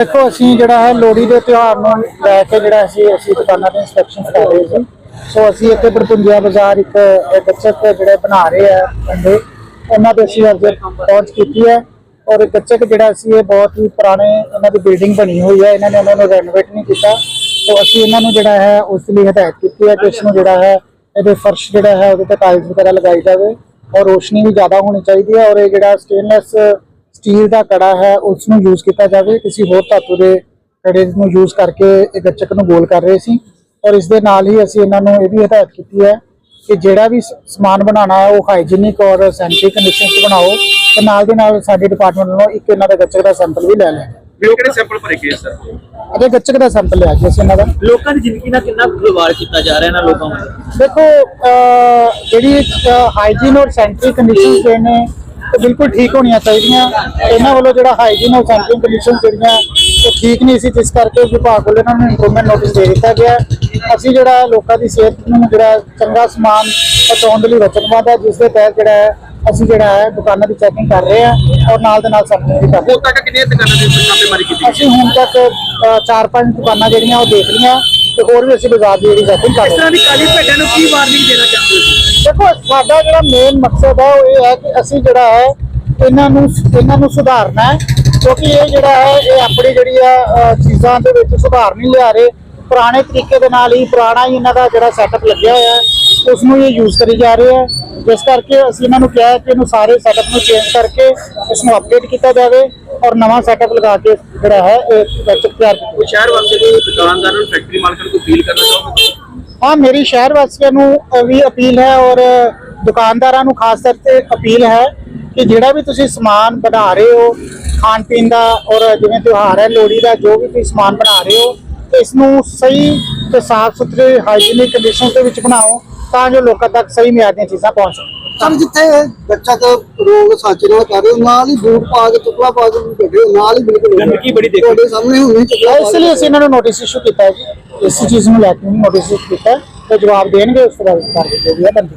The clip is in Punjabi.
ਦੇਖੋ, ਅਸੀਂ ਜਿਹੜਾ ਹੈ ਲੋਹੜੀ ਦੇ ਤਿਉਹਾਰ ਨੂੰ ਲੈ ਕੇ ਜਿਹੜਾ ਅਸੀਂ ਅਸੀਂ ਦੁਕਾਨਾਂ ਤੇ ਇਨਸਪੈਕਸ਼ਨ ਕਰ ਰਹੇ ਸੀ। ਸੋ ਅਸੀਂ ਇੱਥੇ ਬਰਪੁੰਜਿਆ ਬਾਜ਼ਾਰ ਇੱਕ ਗੱਚਕ ਜਿਹੜੇ ਬਣਾ ਰਹੇ ਆ ਬੰਦੇ, ਉਹਨਾਂ ਦੇ ਅਸੀਂ ਅੱਜ ਪਹੁੰਚ ਕੀਤੀ ਹੈ। ਔਰ ਇਹ ਗੱਚਕ ਜਿਹੜਾ ਸੀ, ਇਹ ਬਹੁਤ ਹੀ ਪੁਰਾਣੇ ਇਹਨਾਂ ਦੀ ਬਿਲਡਿੰਗ ਬਣੀ ਹੋਈ ਹੈ। ਇਹਨਾਂ ਨੇ ਉਹਨਾਂ ਨੂੰ ਰੈਨੋਵੇਟ ਨਹੀਂ ਕੀਤਾ। ਸੋ ਅਸੀਂ ਇਹਨਾਂ ਨੂੰ ਜਿਹੜਾ ਹੈ, ਉਸ ਲਈ ਹਦਾਇਤ ਕੀਤੀ ਹੈ ਕਿ ਇਸ ਨੂੰ ਜਿਹੜਾ ਹੈ, ਇਹਦੇ ਫਰਸ਼ ਜਿਹੜਾ ਹੈ, ਉਹਦੇ ਤੇ ਟਾਈਲਸ ਵਗੈਰਾ ਲਗਾਈ ਜਾਵੇ। ਔਰ ਰੋਸ਼ਨੀ ਵੀ ਜ਼ਿਆਦਾ ਹੋਣੀ ਚਾਹੀਦੀ ਹੈ। ਔਰ ਇਹ ਜਿਹੜਾ ਸਟੇਨਲੈਸ ਸਟੀਲ ਦਾ ਕੜਾ ਹੈ ਉਸ ਨੂੰ ਯੂਜ਼ ਕੀਤਾ ਜਾਵੇ। ਕਿਸੇ ਹੋਰ ਧਾਤੂ ਦੇ ਕੜੇ ਨੂੰ ਯੂਜ਼ ਕਰਕੇ ਇਹ ਗੱਚਕ ਨੂੰ ਗੋਲ ਕਰ ਰਹੇ ਸੀ। ਔਰ ਇਸ ਦੇ ਨਾਲ ਹੀ ਅਸੀਂ ਇਹਨਾਂ ਨੂੰ ਇਹ ਵੀ ਹਦਾਇਤ ਕੀਤੀ ਹੈ ਕਿ ਜਿਹੜਾ ਵੀ ਸ- ਸਮਾਨ ਬਣਾਉਣਾ ਹੈ ਉਹ ਹਾਈਜੀਨਿਕ ਔਰ ਸੈਂਟਰੀ ਕੰਡੀਸ਼ਨ 'ਚ ਬਣਾਓ ਤੇ ਨਾਲ ਦੇ ਨਾਲ ਸਾਡੇ ਡਿਪਾਰਟਮੈਂਟ ਵੱਲੋਂ ਇੱਕ ਇਹਨਾਂ ਦਾ ਗੱਚਕ ਦਾ ਸੈਂਪਲ ਵੀ ਲੈ ਲੈਣਾ। ਕਿਹੜੇ ਕਿਹੜੇ ਸੈਂਪਲ ਭਰੇ ਗਏ ਸਰ? ਅਤੇ ਗੱਚਕ ਦਾ ਸੈਂਪਲ ਲਿਆ ਜੀ ਅਸੀਂ ਇਹਨਾਂ ਦਾ। ਲੋਕਾਂ ਦੀ ਜ਼ਿੰਦਗੀ ਨਾਲ ਕਿੰਨਾ ਖਿਲਵਾੜ ਕੀਤਾ ਜਾ ਰਿਹਾ ਇਹਨਾਂ ਲੋਕਾਂ ਵੱਲੋਂ? ਦੇਖੋ ਜਿਹੜੀ ਹਾਈਜੀਨ ਔਰ ਸੈਂਟਰੀ ਕੰਡੀਸ਼ਨਸ ਜਿਹੜੇ ਨੇ ਉਹ ਬਿਲਕੁਲ ਠੀਕ ਹੋਣੀਆਂ ਚਾਹੀਦੀਆਂ ਇਹਨਾਂ ਵੱਲੋਂ ਜਿਹੜਾ ਹਾਈਜੀਨ ਔਰ ਸੈਂਟਰੀ ਕੰਡੀਸ਼ਨਸ ਜਿਹੜੀਆਂ ਉਹ ਠੀਕ ਨਹੀਂ ਸੀ ਜਿਸ ਕਰਕੇ ਵਿਭਾਗ ਵੱਲੋਂ ਇਹਨਾਂ ਨੂੰ ਇੰਪਰੂਵਮੈਂਟ ਨੋਟਿਸ ਦੇ ਦਿੱਤਾ ਗਿਆ। ਅਸੀਂ ਜਿਹੜਾ ਲੋਕਾਂ ਦੀ ਸਿਹਤ ਨੂੰ ਜਿਹੜਾ ਚੰਗਾ ਸਮਾਨ ਪਹੁੰਚਾਉਣ ਦੇ ਲਈ ਵਚਨਬੱਧ ਹੈ ਜਿਸ ਦੇ ਤਹਿਤ ਜਿਹੜਾ ਹੈ ਅਸੀਂ ਜਿਹੜਾ ਹੈ ਦੁਕਾਨਾਂ ਦੀ ਚੈਕਿੰਗ ਕਰ ਰਹੇ ਹਾਂ ਔਰ ਨਾਲ ਦੇ ਨਾਲ ਸੈਂਪਲਿੰਗ ਵੀ ਕਰ ਹੁਣ ਤੱਕ ਕਿੰਨੀਆਂ ਦੁਕਾਨਾਂ ਦੇ ਉੱਪਰ ਛਾਪੇਮਾਰੀ ਕੀਤੀ। ਅਸੀਂ ਹੁਣ ਤੱਕ ਅਹ, ਚਾਰ ਪੰਜ ਦੁਕਾਨਾਂ ਜਿਹੜੀਆਂ ਉਹ ਦੇਖ ਲਈਆਂ ਤੇ ਹੋਰ ਵੀ ਅਸੀਂ ਬਾਜ਼ਾਰ ਦੀ ਜਿਹੜੀ ਚੈਕਿੰਗ ਕਰ ਰਹੇ ਹਾਂ ਦੀ ਕਾਲੀ ਭੇਡਾਂ ਨੂੰ ਕੀ ਵਾਰਨਿੰਗ ਦੇਣਾ ਚਾਹੁੰਦੇ ਹੋ ਦੇਖੋ, ਸਾਡਾ ਜਿਹੜਾ ਮੇਨ ਮਕਸਦ ਹੈ ਉਹ ਇਹ ਹੈ ਕਿ ਅਸੀਂ ਜਿਹੜਾ ਹੈ ਇਹਨਾਂ ਨੂੰ ਇਹਨਾਂ ਨੂੰ ਸੁਧਾਰਨਾ ਹੈ, ਕਿਉਂਕਿ ਇਹ ਜਿਹੜਾ ਹੈ, ਇਹ ਆਪਣੀ ਜਿਹੜੀ ਆ ਚੀਜ਼ਾਂ ਦੇ ਵਿੱਚ ਸੁਧਾਰ ਨਹੀਂ ਲਿਆ ਰਹੇ। ਪੁਰਾਣੇ ਤਰੀਕੇ ਦੇ ਨਾਲ ਹੀ, ਪੁਰਾਣਾ ਹੀ ਇਹਨਾਂ ਦਾ ਜਿਹੜਾ ਸੈਟਅਪ ਲੱਗਿਆ ਹੋਇਆ ਹੈ ਉਸ ਨੂੰ ਇਹ ਯੂਜ਼ ਕਰੀ ਜਾ ਰਹੇ ਹੈ। ਜਿਸ ਕਰਕੇ ਅਸੀਂ ਇਹਨਾਂ ਨੂੰ ਕਿਹਾ ਕਿ ਇਹਨੂੰ ਸਾਰੇ ਸੈਟਅਪ ਨੂੰ ਚੇਂਜ ਕਰਕੇ ਇਸ ਨੂੰ ਅਪਡੇਟ ਕੀਤਾ ਜਾਵੇ ਔਰ ਨਵਾਂ ਸੈਟਅਪ ਲਗਾ ਕੇ ਜਿਹੜਾ ਹੈ, ਇਹ ਗੱਚਕ ਤਿਆਰ ਕੀਤਾ ਸ਼ਹਿਰ ਵਾਸਤੇ ਦੁਕਾਨਦਾਰਾਂ ਨੂੰ ਫੈਕਟਰੀ ਮਾਲਕਾਂ ਨੂੰ ਅਪੀਲ ਕਰਨਾ ਚਾਹੋਗੇ? ਹਾਂ ਮੇਰੀ ਸ਼ਹਿਰ ਵਾਸੀਆਂ ਨੂੰ ਵੀ ਅਪੀਲ ਹੈ ਔਰ ਦੁਕਾਨਦਾਰਾਂ ਨੂੰ ਖਾਸ ਤੌਰ ਤੇ ਅਪੀਲ ਹੈ ਕਿ ਜਿਹੜਾ ਵੀ ਤੁਸੀਂ ਸਮਾਨ ਬਣਾ ਰਹੇ ਹੋ, ਖਾਣ ਪੀਣ ਦਾ ਔਰ ਜਿਵੇਂ ਤਿਉਹਾਰ ਹੈ, ਲੋਹੜੀ ਦਾ, ਜੋ ਵੀ ਤੁਸੀਂ ਸਮਾਨ ਬਣਾ ਰਹੇ ਹੋ, ਇਸ ਨੂੰ ਸਹੀ ਤੇ ਸਾਫ਼ ਸੁਥਰੇ ਹਾਈਜੀਨਿਕ ਕੰਡੀਸ਼ਨ ਦੇ ਵਿੱਚ ਬਣਾਓ ਤਾਂ ਜੋ ਲੋਕਾਂ ਤੱਕ ਸਹੀ ਮਿਆਰ ਦੀਆਂ ਚੀਜ਼ਾਂ ਪਹੁੰਚ ਸਕਣ। ਸਰ ਜਿੱਥੇ ਬੱਚਾ ਤਾਂ ਰੋਗ ਸਾਚੇ ਨਾਲ ਕਰ ਰਹੇ ਨਾਲ ਹੀ ਬੂਟ ਪਾ ਕੇ ਚੁੱਕਲਾ ਪਾ ਕੇ ਬੈਠੇ ਨਾਲ ਹੀ ਬਿਲਕੁਲ ਗੰਦਗੀ ਬੜੀ ਦੇਖੀ। ਤੁਹਾਡੇ ਸਾਹਮਣੇ ਹੁਣੇ ਚੁੱਕਲਾ ਇਸ ਲਈ ਅਸੀਂ ਇਹਨਾਂ ਨੂੰ ਨੋਟਿਸ ਇਸ਼ੂ ਕੀਤਾ ਹੈ ਜੀ ਇਸ ਚੀਜ਼ ਨੂੰ ਲੈ ਕੇ ਨੋਟਿਸ ਇਸ਼ੂ ਕੀਤਾ ਤੇ ਜਵਾਬ ਦੇਣਗੇ ਉਸ ਤੋਂ ਬਾਅਦ ਕਰ ਦਿੱਤੇ ਜੀ ਬੰਦੀ